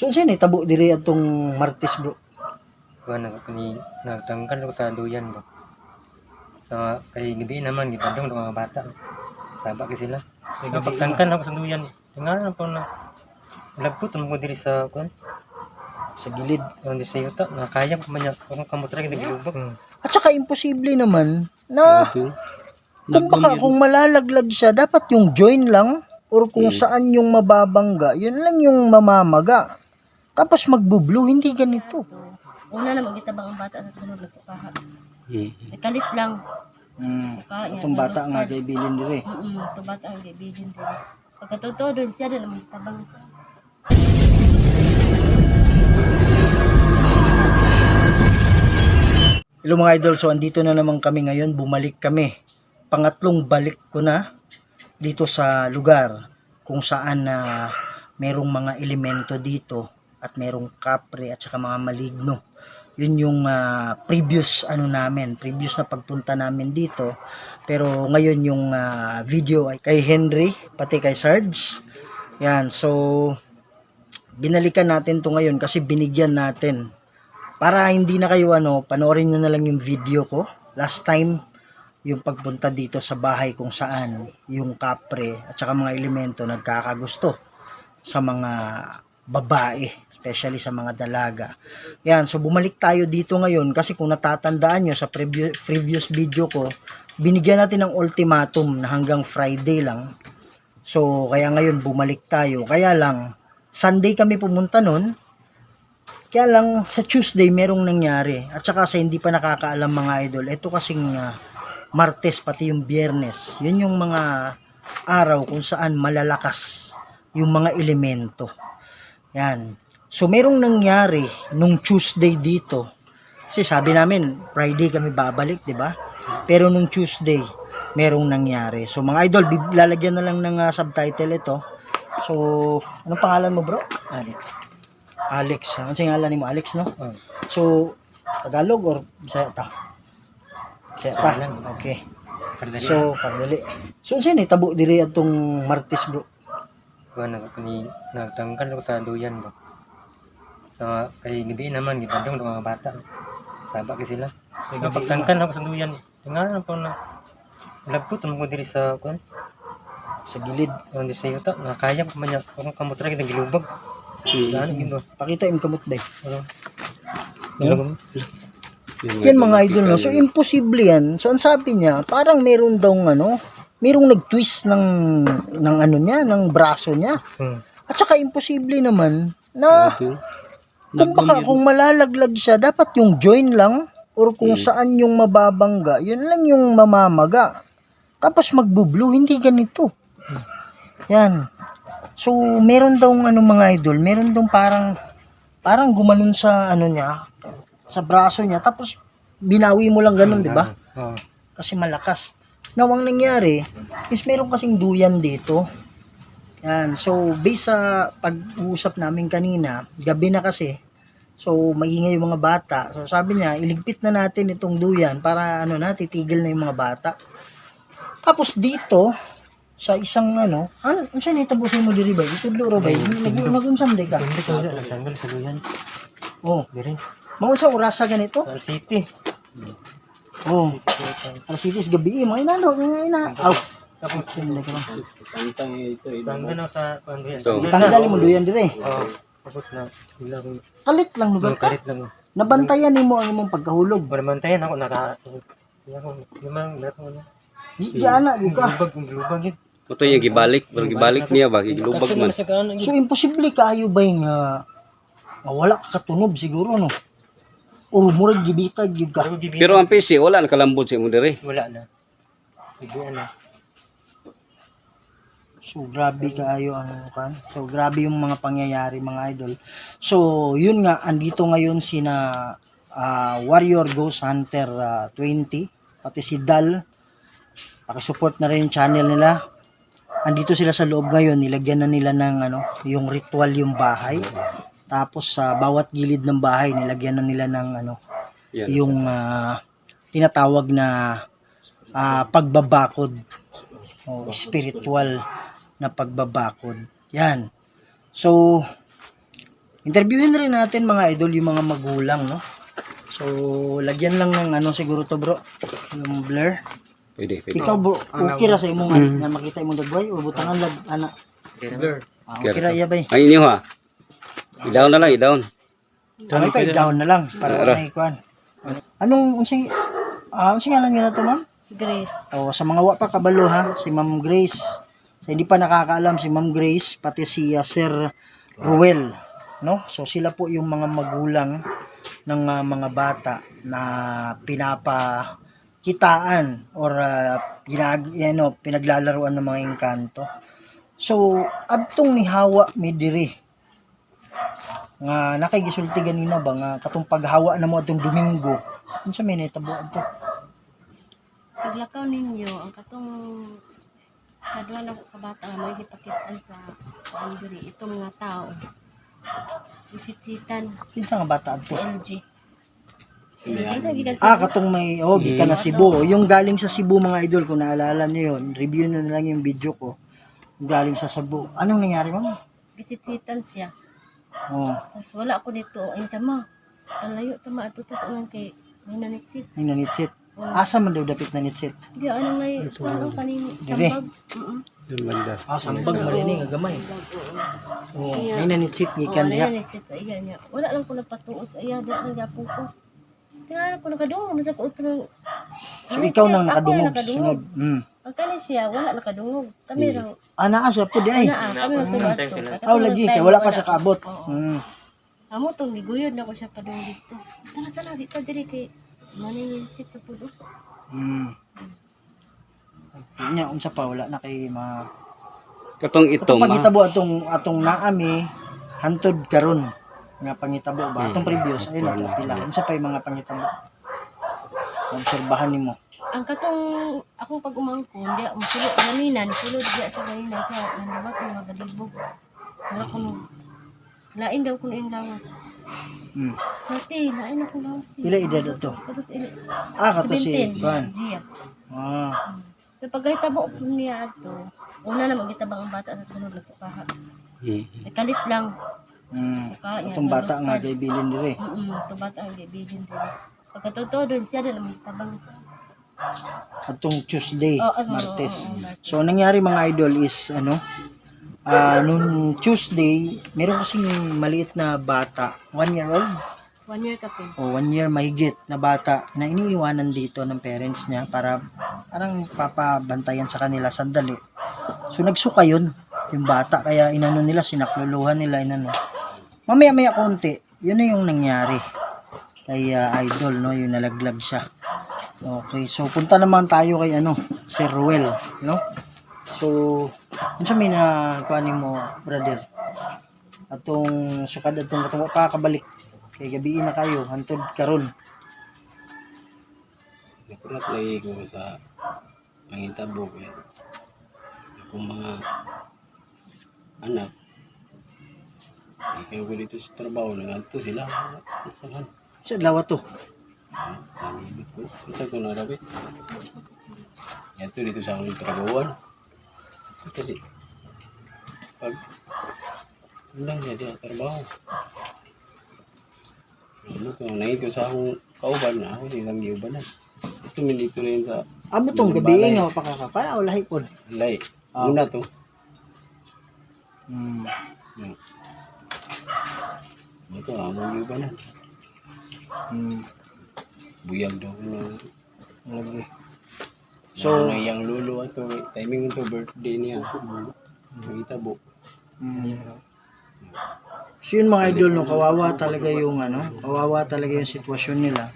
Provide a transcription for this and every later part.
So unsa ni tabo diri atong Martes bro? Kuha na kani nagtangkan ko sa duyan ba. Sa kay gabi naman gibadong ng mga bata. Saba kay sila. Kaya pagtangkan ako sa duyan. Tingnan po na Lagpot mo diri sa kuan. Sa gilid. Ang di sa yuta nakaya ko man kung kamutra kita gilubag. At saka imposible naman na kung baka kung malalaglag siya, dapat yung join lang or kung Hmm. saan yung mababangga, yun lang yung mamamaga. Tapos magbublo, hindi ganito. Una na magitabang ang bata sa sunod nagsukaha. Hmm. Ikalit lang. Hmm. Sukaha niya. Itong bata nga kay bilin dire. Mm Ito bata ang gibigin din. Pagkatotoo doon siya din ang magitabang. Hello mga idol, so andito na naman kami ngayon, bumalik kami. Pangatlong balik ko na dito sa lugar kung saan na merong mga elemento dito at merong kapre at saka mga maligno. Yun yung ah, previous ano namin, previous na pagpunta namin dito. Pero ngayon yung ah, video ay kay Henry, pati kay Sarge. Yan, so binalikan natin to ngayon kasi binigyan natin para hindi na kayo ano, panoorin nyo na lang yung video ko. Last time, yung pagpunta dito sa bahay kung saan yung kapre at saka mga elemento nagkakagusto sa mga babae, especially sa mga dalaga. Yan, so bumalik tayo dito ngayon kasi kung natatandaan nyo sa previous, previous video ko, binigyan natin ng ultimatum na hanggang Friday lang. So, kaya ngayon bumalik tayo. Kaya lang, Sunday kami pumunta nun, kaya lang sa Tuesday merong nangyari. At saka sa hindi pa nakakaalam mga idol, ito kasing ah, Martes pati yung Biyernes. Yun yung mga araw kung saan malalakas yung mga elemento. Yan. So merong nangyari nung Tuesday dito. Kasi sabi namin Friday kami babalik, 'di ba? Pero nung Tuesday merong nangyari. So mga idol, lalagyan na lang ng ah, subtitle ito. So, anong pangalan mo, bro? Alex. Alex. Ano sa ngalan mo? Alex, no? Oh. So, Tagalog or Bisaya ta? Bisaya ta. Okay. Pardali. So, pagdali. So, unsa ni tabo diri atong Martes, bro? Kuha na kani nagtangkan ko sa duyan ba. Sa kay gabi naman gibadong ng mga bata. Saba kay sila. Kaya pagtangkan ako sa duyan. Tingnan po na Lagpot mo diri sa kuan. Sa gilid. Ang di sa yuta nakaya ko man kung kamutra kita gilubag. Hmm. Ano gino? Pakita yung kamot bay. Ano? Ano? Yan mga idol, no? So, imposible yan. So, ang sabi niya, parang meron daw ano, merong nag-twist ng, ng ano niya, ng braso niya. Hmm. At saka imposible naman na kung baka kung malalaglag siya, dapat yung join lang or kung Hmm. saan yung mababangga, yun lang yung mamamaga. Tapos magbublo, hindi ganito. Yan. So, meron daw ano mga idol, meron daw parang parang gumanon sa ano niya, sa braso niya, tapos binawi mo lang ganun, di ba? Oo. Kasi malakas. Now, ang nangyari is meron kasing duyan dito. Yan. So, based sa pag-uusap namin kanina, gabi na kasi. So, maingay yung mga bata. So, sabi niya, iligpit na natin itong duyan para ano na, titigil na yung mga bata. Tapos dito, sa isang ano, ano, ano siya nitabusin mo diri ba? Itudlo ro ba? Nag- Nagunsam di ka? Hindi ko sa nagtanggal sa duyan. Oh, Diri. maunsa orasa ganito? Sa city. Oh, alas itis gabi, mga inano, mga ina. Aw, Tapos Tinda ka lang. tanggal na sa kuan duyan. Ito. Tanggalin mo duyan dire. Oo. Tapos na ko Kalit lang lugar ka. kalit lang. Nabantayan nimo ang imong pagkahulog. Tayo ako naka man, meron ko ano. Di ana di ka. Lubag, lubag yun. Ito yung gibalik, pero gibalik niya ba, gilubag man. na kaano So imposible kaayo ba nga nga wala ka katunob siguro no. O murag gibitag gyud ka. Pero ang PC, wala nakalambot sa imo diri. wala na. Hindi ano. So grabe kaayo ang kan. So grabe yung mga pangyayari mga idol. So yun nga andito ngayon sina ah, Warrior Ghost Hunter ah, 20 pati si Dal. Paki-support na rin yung channel nila. Andito sila sa loob ngayon, nilagyan na nila ng ano, yung ritual yung bahay. Tapos sa bawat gilid ng bahay, nilagyan na nila ng ano, Yan. yung ah, tinatawag na ah, pagbabakod o spiritual na pagbabakod. Yan. So, interviewin rin natin mga idol yung mga magulang, no? So, lagyan lang ng ano siguro to bro, yung blur. Pwede, pwede. Ikaw bro, okay ra sa imo nga Mm. na makita imong dagway o butangan lag ana. Blur. Ah, okay ra iya bay. Ay, inyo ha. I-down na lang, i-down. Kami pa i-down na lang para Ara. wala ikuan. Anong unsay ah unsay nga lang yun to ma'am? Grace. O sa mga wa pa kabalo ha, si Ma'am Grace. Sa hindi pa nakakaalam si Ma'am Grace pati si ah, Sir Ruel, no? So sila po yung mga magulang ng ah, mga bata na pinapakitaan or uh, ginag ano, pinaglalaruan ng mga engkanto. So adtong ni Hawa mi diri nga nakaigisulti ganina ba nga katong paghawa na mo atong Domingo. Unsa may nitabo adto? Paglakaw ninyo, ang katong kadwa ng kabata nga may gipakitaan sa boundary itong mga tao. Isitsitan Kinsa nga bata si adto? LG. Ah, katong may, oh, gikan na Cebu. Yung galing sa Cebu, mga idol, kung naalala niyo yun, review na lang yung video ko. Galing sa Cebu. Anong nangyari, ma'am? gisitsitan siya. Oh, Tapos wala ako dito. Ayun siya ma. Ang layo tama ato tas unang kay may nanitsit. may nanitsit. Oh. Asa man daw dapit nanitsit? Di anong layo. Ano kanini? Sambag. Mm-mm. Yung banda. Ah, sambag marinig, gamay. Oh, may nanitsit, Oh, gikan ano diha. sa iya niya. Wala lang ko nagpatuos sa iya. Di ang gapon ko. Tingnan ko nakadungog. Masa ko utro. So, ikaw nang nakadungog, sunod. Hmm. Ang siya, wala nakadungog. Kami raw. Ah, naa siya po di ay. Na, kami ato. Ah, lagi, kaya wala pa siya kaabot. Oo. Hmm. Amo tong giguyod na ko siya padung dito. Tara, tara, dito diri kay maninitsit na po doon. Hmm. Nya, unsa pa, wala na kay ma... Katong Itong itong, ah. pangitabo atong atong naami hantod karon nga pangitabo ba atong Hmm. previous ay nagpila unsa pa yung mga pangitabo obserbahan nimo Ang katong akong pag umangkon, di ang sulod kanina, ni sulod di sa kanina siya, nanawat ng mga balibog. Wala ko nung lain daw ko na yung lawas. hmm. So, te, lain ako lawas. te. pila edad ato Tapos, il- ah kato si 17, Juan Gia. ah So, pag itabo ko niya ato, una na magitabang ang bata sa sunod ng sukaha. Hmm. Nakalit lang, hmm. sukaha niya. atong bata nga kay bilin dire Mm itong bata ang gibigin din. Pagkatotoo doon siya din ang magitabang. Atong Tuesday Oh, ano, Martes oo, Martes. so ang nangyari mga idol is ano ah noon Tuesday meron kasing maliit na bata one year old One year ka o one year mahigit na bata na iniiwanan dito ng parents niya para parang papabantayan sa kanila sandali. So nagsuka yun, yung bata, kaya inano nila, sinakluluhan nila, inano. Mamaya maya konti, yun na yung nangyari. Kay ah, idol, no, yung nalaglag siya. Okay, so punta naman tayo kay ano, Sir Ruel, no? So, ano sa may na kuhanin mo, brother? Atong sukad atong atong wa pa kabalik kay gabi na kayo hantod karon. Nakulat lagi ko sa mangitabo kaya akong mga anak ikaw ko dito sa trabaho nanganto sila. Sa lawa to dami ko na rabi ito dito sa akong trabahoan kasi pag lang niya di ang trabaho. Ano ko nangit ko sa akong kauban na ako di lang giubanan ito min dito rin sa amo tong Yung gabi nga pakakapa o lahi pod lay Ah. una to. Hmm. ito among giubanan hmm. Buyag daw na Lagi. So, na yang lolo ato timing ito birthday niya. Itabo. Hmm. So yun mga idol, no, kawawa talaga yung ano, kawawa talaga yung sitwasyon nila.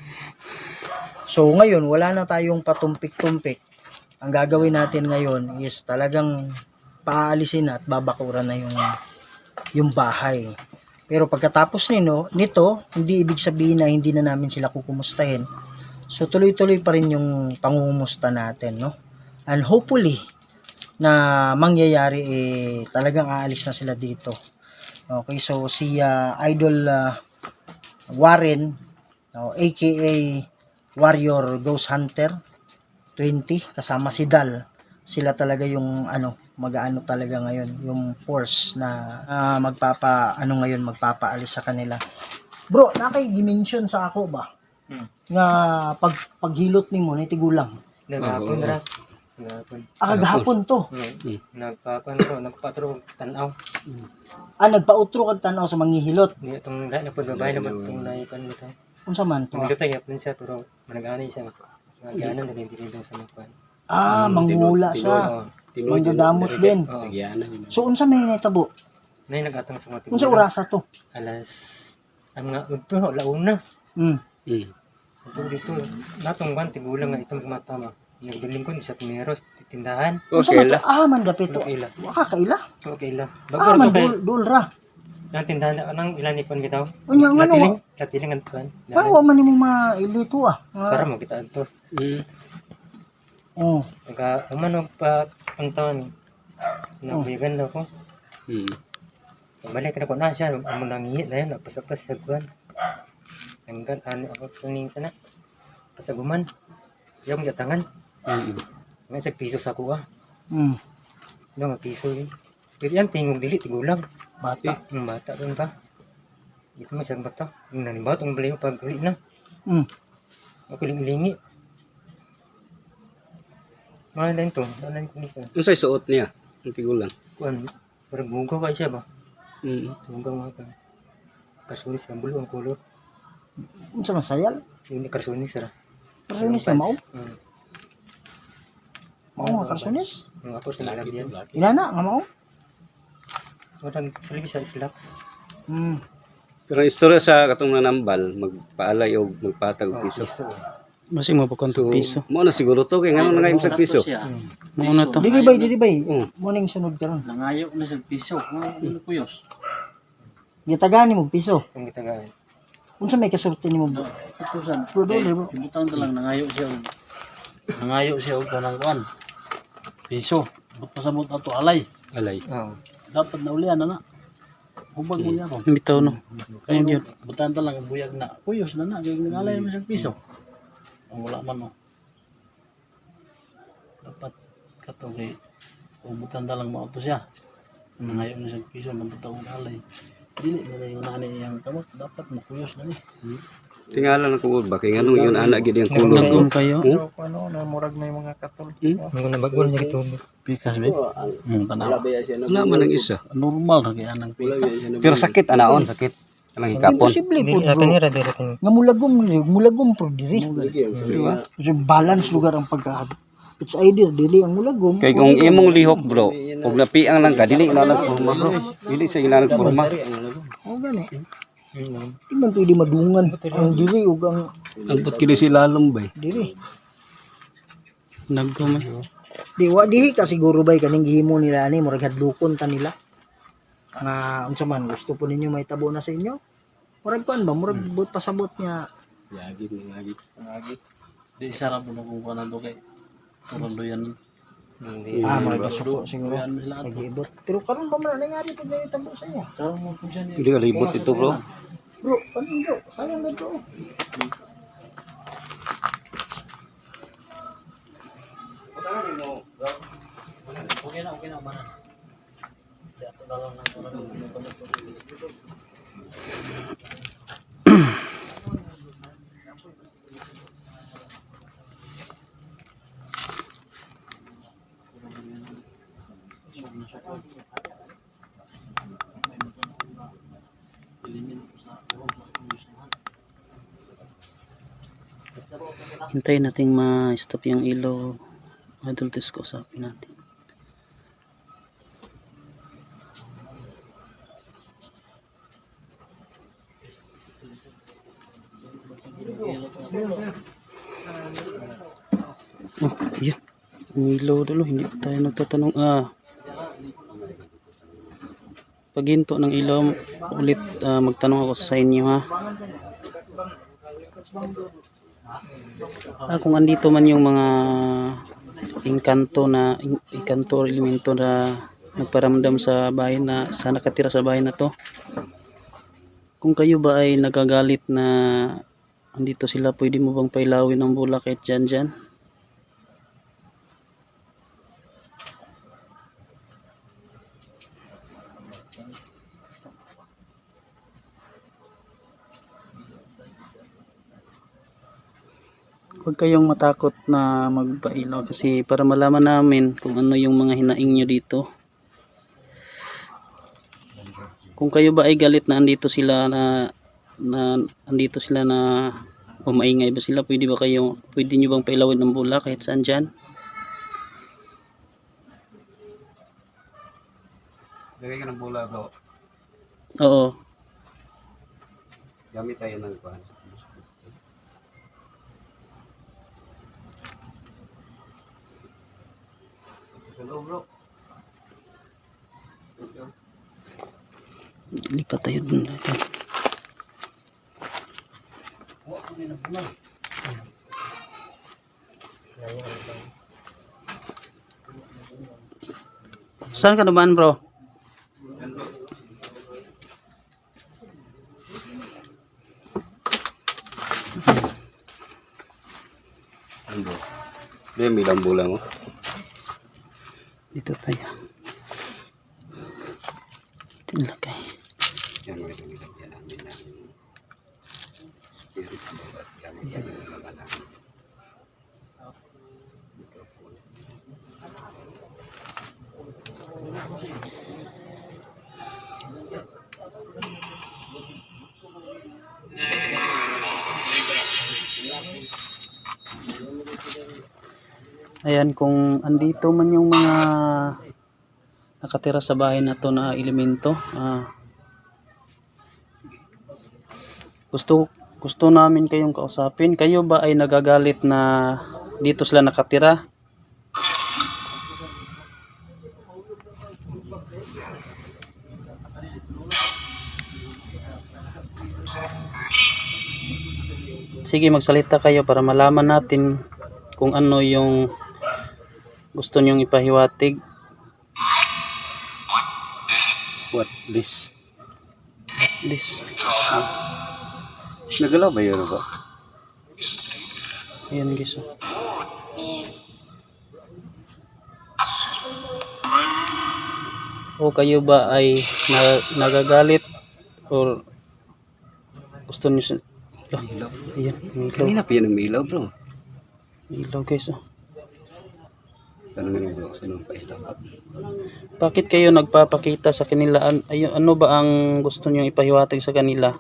So ngayon, wala na tayong patumpik-tumpik. Ang gagawin natin ngayon is talagang paalisin at babakuran na yung yung bahay. Pero pagkatapos nino, nito, hindi ibig sabihin na hindi na namin sila kukumustahin. So tuloy-tuloy pa rin yung pangungumusta natin, no? And hopefully na mangyayari eh talagang aalis na sila dito. Okay, so si ah, Idol ah, Warren, no, aka Warrior Ghost Hunter 20 kasama si Dal. Sila talaga yung ano mag-ano talaga ngayon yung force na ah, magpapa ano ngayon magpapaalis sa kanila bro nakay dimension sa ako ba Hmm. nga pag paghilot nimo ni tigulang Nagahapon Oo. ra. Nagahapon. ah gahapon to Hmm. Nagpakuan ko, nagpatro tanaw. ah nagpautro kag tanaw sa manghihilot Di itong lahat na po babay naman itong naipan nito. unsa man to Tumilot ay yapon siya pero manag-ani siya. Mag-anan din din din sa mga ah Hmm, tinod- siya Manggadamot din Oo. Nagyanan yun. so unsa may natabo Nay nagatang sa mga unsa orasa to Alas ang nga udto launa. hmm Hmm. Ito dito natong ban tigulang nga itong mata mo. Nagbiling ko sa Pimeros tindahan. Okay man to la. ah man dapit to Okay la. waka kaila Okay la. ah Bago man to kay dul dulra nang tindahan na nang ilan ni kon bitaw. unya nga no Latiling, latiling ang tuan. ah wa man nimo mailito ah Para Ah, mo kita adto. Hmm. Oh Naka umano pa ang taon. Oh. Nabigan daw ko. Hmm. Balik na ko na siya. Amo nang ihi na yun. Napasapas sa kuwan. Hanggang ano ako kuning sana. Pasaguman. Yung gatangan. Hmm. Nga sa piso sa kuha. hmm Yung nga piso yun. Pero yan tingog dili tigulang. bata Yung bata doon ba? Ito mo siyang bata. Yung nanimba itong balayo pag uli na. hmm Ako lingi. Mga lang to. Ano lang ko Unsay suot niya? Ang tigulang. Kuwan. Parang bugaw ka siya ba? Hmm. Bugaw nga ka. Kasunis ang bulo ang kulot. unsa man sayal Yung kasunis ra. karsunis ka mao Hmm. mao nga karsunis Yung ako sa lalagyan. inana nga mao Walang salig sa slacks. hmm Pero ang istorya sa katong nanambal, magpaalay o magpatag og Oh, Basi mo pa konto So, piso. mo na siguro to kay ngano na nga sa piso. Mo na to. dili bay dili bay mo ning sunod karon Nangayo na sa piso. Ano kuyos? gitagani mo piso Ang gitagaan. unsa may kasulti nimo bro Ito sa Bro, dole, bro. Tibutan ta lang nangayo siya. og- Nangayo siya og kanang kuan. Piso. But pasabot ato alay. Alay. Oo. Dapat na ulian na na. Hubag mo niya ko. Bitaw no. Kaya yun. butan ta lang ang buyag na. Kuyos na na. Kaya nangalay mo sa piso. Ang wala man no. Dapat kato kay kung butan ta lang mo ato siya. Nangayo na sa piso. Nabutaw ang alay. Dili na na yung nani iyang kamot. Dapat makuyos na ni. Tingala na ko ba kay ngano yun ana gid yung kulo. Nagum kayo. Hmm? ano na murag may mga katol. Hmm? Mga nabagol niya gitubig. Pikas ba? Hmm, tanaw. Wala man ang isa. Normal na kaya nang pikas. Pero sakit anaon, sakit. Kanang hikapon. imposible po Dili bro ni ra dire tin. nga mulagom mulagom pro diri Diba? kasi balance lugar ang pagka it's either dili ang mulagom Kay kung imong lihok bro, ug napiang lang ka dili na lang kurma bro. Dili sa ilang kurma. oh gani di man pwede madungan ang diri ug ang Ang put kili si lalom bay. diri Nagum. di wa dihi ka siguro bay kaning gihimo nila ani murag hadlukon ta nila nga unsa man gusto po ninyo may tabo na sa inyo murag kuan ba murag but pasabot niya Yagi ngagi. Di sarap mo kung kanan to kay Turundo yan. Hindi. ah bro. gusto po siguro nag-ibot pero karon pa man nangyari pag ganito tabo sa inyo Karon mo po dyan. Dili ka libot ito bro. bro ano bro sayang na bro Okay na, okay na. Na lang na Hintayin nating ma-stop yung ilaw. Idol test ko usapin natin. Ilaw dulo, hindi pa tayo nagtatanong. Ah, paghinto ng ilaw, ulit ah, magtanong ako sa inyo ha. Ah, kung andito man yung mga inkanto na in- inkanto elemento na nagparamdam sa bahay na sa nakatira sa bahay na to kung kayo ba ay nagagalit na andito sila pwede mo bang pailawin ng bola kahit dyan dyan huwag kayong matakot na magpailaw kasi para malaman namin kung ano yung mga hinaing nyo dito. Kung kayo ba ay galit na andito sila na na andito sila na umaingay ba sila, pwede ba kayo, pwede nyo bang pailawin ng bula kahit saan dyan? Lagay ka ng bola bro. Oo. Gamit tayo ng kuhan. Loob bro. Lipat tayo dun. Saan ka naman bro? Ano bro? May lambo lang oh. Dito tayo. Dito nilagay. Yan mga ito, nilagyan namin ng spirit ng bawat gamit yan ng mga namin. Microphone. Ayan, kung andito man yung mga nakatira sa bahay na to na elemento, ah, gusto gusto namin kayong kausapin. Kayo ba ay nagagalit na dito sila nakatira? Sige, magsalita kayo para malaman natin kung ano yung gusto nyong ipahiwatig. What? This? This. Nagalaw ba yun ba? Ayan guys. oh. O kayo ba ay na, nagagalit or gusto niyo sa Ah, Ilaw. ayan, ilaw. Kanina pa yan ang may ilaw bro. May ilaw guys. oh. Bro, saan ang pailaw? Bakit kayo nagpapakita sa kanila? An, ano ba ang gusto niyo ipahiwatig sa kanila?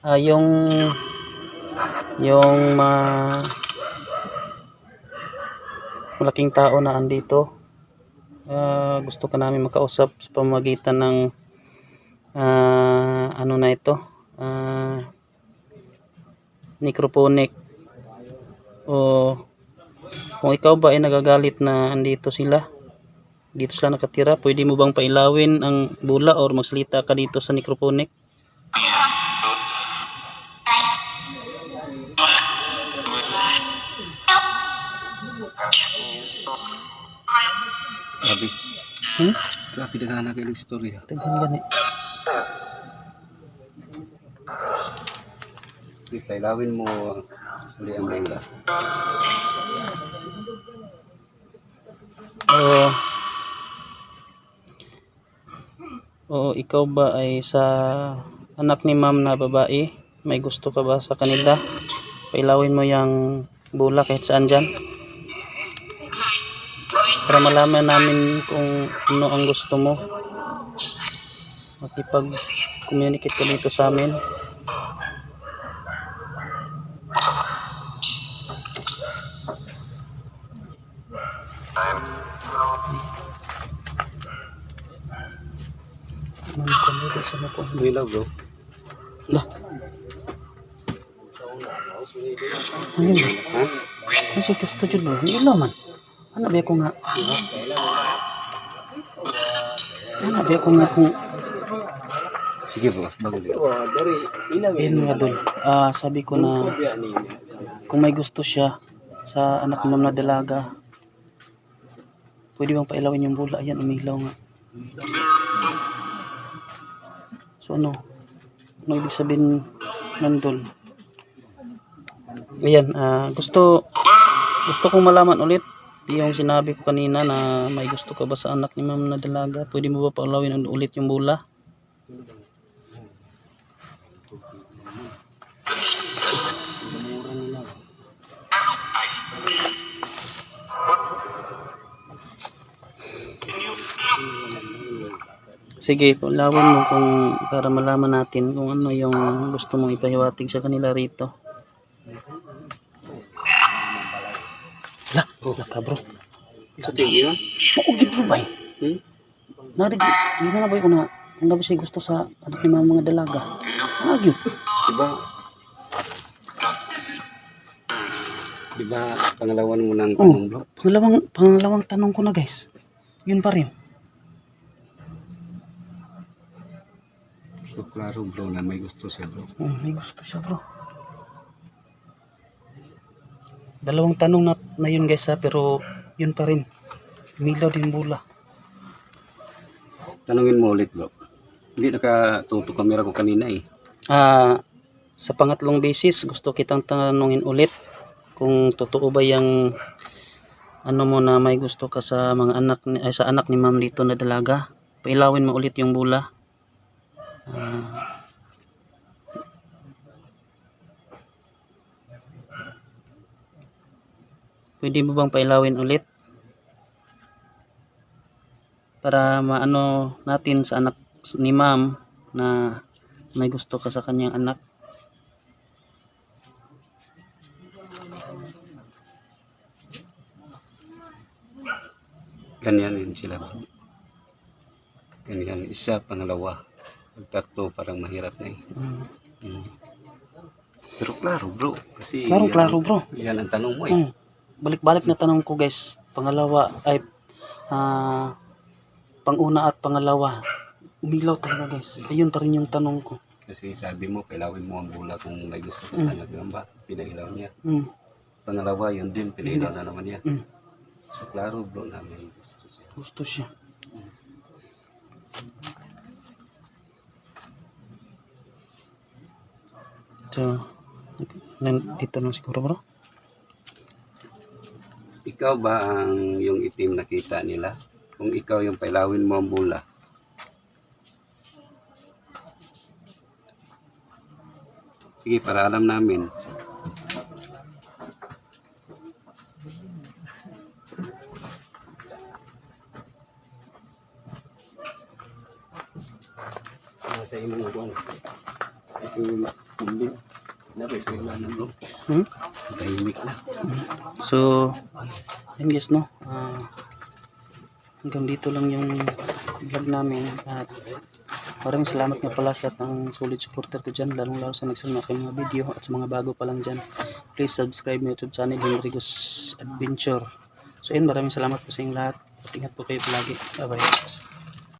Ah, yung yung ma malaking tao na andito ah, gusto ka namin makausap sa pamamagitan ng ah, ano na ito? Ah, necrophonic. O kung ikaw ba ay nagagalit na andito sila dito sila nakatira pwede mo bang pailawin ang bula or magsalita ka dito sa necrophonic hmm? Grabe na nga ng istorya. Tingnan gani Pailawin mo uli ang bola. Oo. Oo, ikaw ba ay sa anak ni ma'am na babae? May gusto ka ba sa kanila? Pailawin mo yung bula kahit saan dyan. Para malaman namin kung ano ang gusto mo. Makipag-communicate ka dito sa amin. Ilaw bro. Lah. Ano? Kasi gusto dyan mo. Hindi man. Ano ba ko nga? Ano ba ko nga kung... Sige bro, bago dito. Ayun nga dul. Ah, sabi ko na kung may gusto siya sa anak ng na dalaga, pwede bang pailawin yung bula? Ayan, umilaw nga. So ano? Ano ibig sabihin nandun? Ayan, ah, gusto gusto kong malaman ulit yung sinabi ko kanina na may gusto ka ba sa anak ni ma'am na dalaga, pwede mo ba paulawin ulit yung bula? Sige, paulawin mo kung para malaman natin kung ano yung gusto mong ipahiwatig sa kanila rito. Wala, wala ka bro. Sa tingin yun? Maugid bro bay. Hmm? Narig, hindi na ba ko na kung dapat siya gusto sa anak ni mga mga dalaga. Nagyo. Diba? Diba pangalawan mo ng Oh. tanong bro? Pangalawang, pangalawang tanong ko na guys. Yun pa rin. So klaro bro na may gusto siya bro. Hmm, may gusto siya bro. Dalawang tanong na, na yun guys ha, pero yun pa rin. Milaw din bula. Tanungin mo ulit bro. Hindi nakatuto kamera ko kanina eh. Ah, sa pangatlong basis, gusto kitang tanungin ulit kung totoo ba yung ano mo na may gusto ka sa mga anak ni, ay, sa anak ni Ma'am dito na dalaga. Pailawin mo ulit yung bula. Ah, pwede mo bang pailawin ulit? Para maano natin sa anak ni Ma'am na may gusto ka sa kanyang anak. Ganyan yun sila. Ganyan. Isa, pangalawa. Tatlo, parang mahirap na eh. Mm. Mm. Pero klaro bro. Kasi Klaro, yan- klaro bro. Yan ang tanong mo eh. Mm. Balik-balik na tanong ko guys. Pangalawa ay ah panguna at pangalawa. Umilaw talaga guys. Ayun pa rin yung tanong ko. Kasi sabi mo, kailawin mo ang bula kung may gusto ka Mm. sa nagamba. Pinailaw niya. Mm. Pangalawa, yun din. Pinailaw na naman niya. Mm. So klaro bro na may gusto siya. Gusto siya. So, nandito lang siguro bro. Ikaw ba ang yung itim nakita nila? Kung ikaw yung pailawin mo ang bula, Sige, para alam namin. Nasa imong ugon. Ito yung kumbing. Napay ko yung bro. Hmm? Tahimik na. So, yun guys, no? Ah, hanggang dito lang yung vlog namin at maraming salamat nga pala sa ang solid supporter ko dyan lalong lalo sa nagsunod aking mga video at sa mga bago pa lang dyan. Please subscribe my youtube channel Henricos Adventure. So yun maraming salamat po sa inyong lahat. At ingat po kayo palagi. Bye bye